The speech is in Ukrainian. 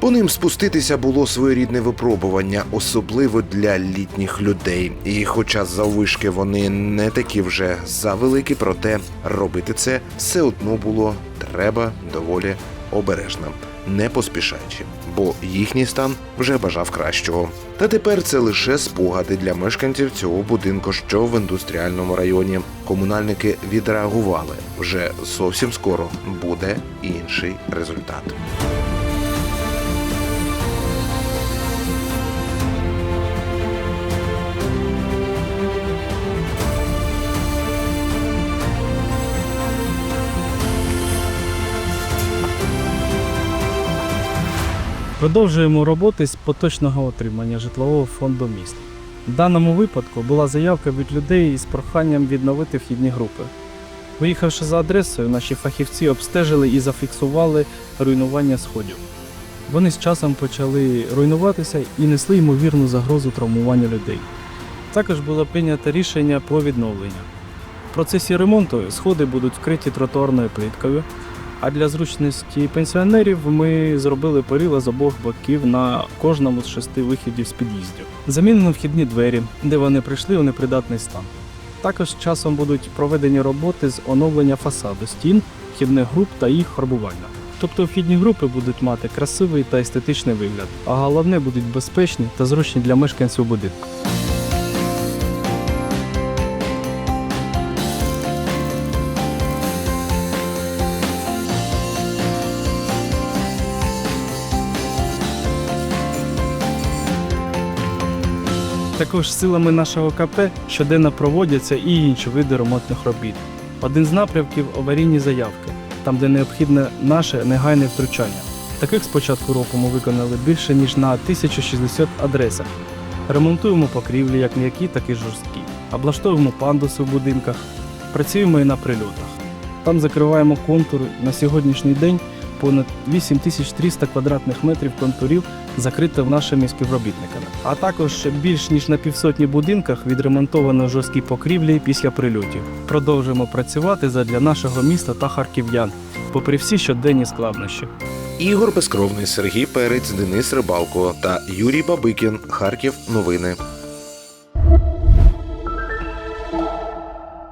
По ним спуститися було своєрідне випробування, особливо для літніх людей. І хоча заввишки вони не такі вже завеликі, проте робити це все одно було треба доволі обережно, не поспішаючи, бо їхній стан вже бажав кращого. Та тепер це лише спогади для мешканців цього будинку, що в індустріальному районі. Комунальники відреагували. Вже зовсім скоро буде інший результат. Продовжуємо роботи з поточного отримання житлового фонду міста. В даному випадку була заявка від людей із проханням відновити вхідні групи. Виїхавши за адресою, наші фахівці обстежили і зафіксували руйнування сходів. Вони з часом почали руйнуватися і несли ймовірну загрозу травмування людей. Також було прийнято рішення про відновлення. В процесі ремонту сходи будуть вкриті тротуарною плиткою, а для зручності пенсіонерів ми зробили перила з обох боків на кожному з шести вихідів з під'їздів. Замінено вхідні двері, де вони прийшли у непридатний стан. Також часом будуть проведені роботи з оновлення фасаду стін, вхідних груп та їх фарбування. Тобто вхідні групи будуть мати красивий та естетичний вигляд, а головне будуть безпечні та зручні для мешканців будинку. Також силами нашого КП щоденно проводяться і інші види ремонтних робіт. Один з напрямків аварійні заявки, там, де необхідне наше негайне втручання. Таких з початку року ми виконали більше ніж на 1060 адресах. Ремонтуємо покрівлі як м'які, так і жорсткі. Облаштовуємо пандуси в будинках, працюємо і на прильотах. Там закриваємо контури на сьогоднішній день понад 8300 квадратних метрів контурів закрито нашими співробітниками. А також більш ніж на півсотні будинках відремонтовано жорсткі покрівлі після прильотів. Продовжуємо працювати задля нашого міста та харків'ян, попри всі щоденні складнощі. Ігор Безкровний, Сергій Перець, Денис Рибалко та Юрій Бабикін. Харків. Новини.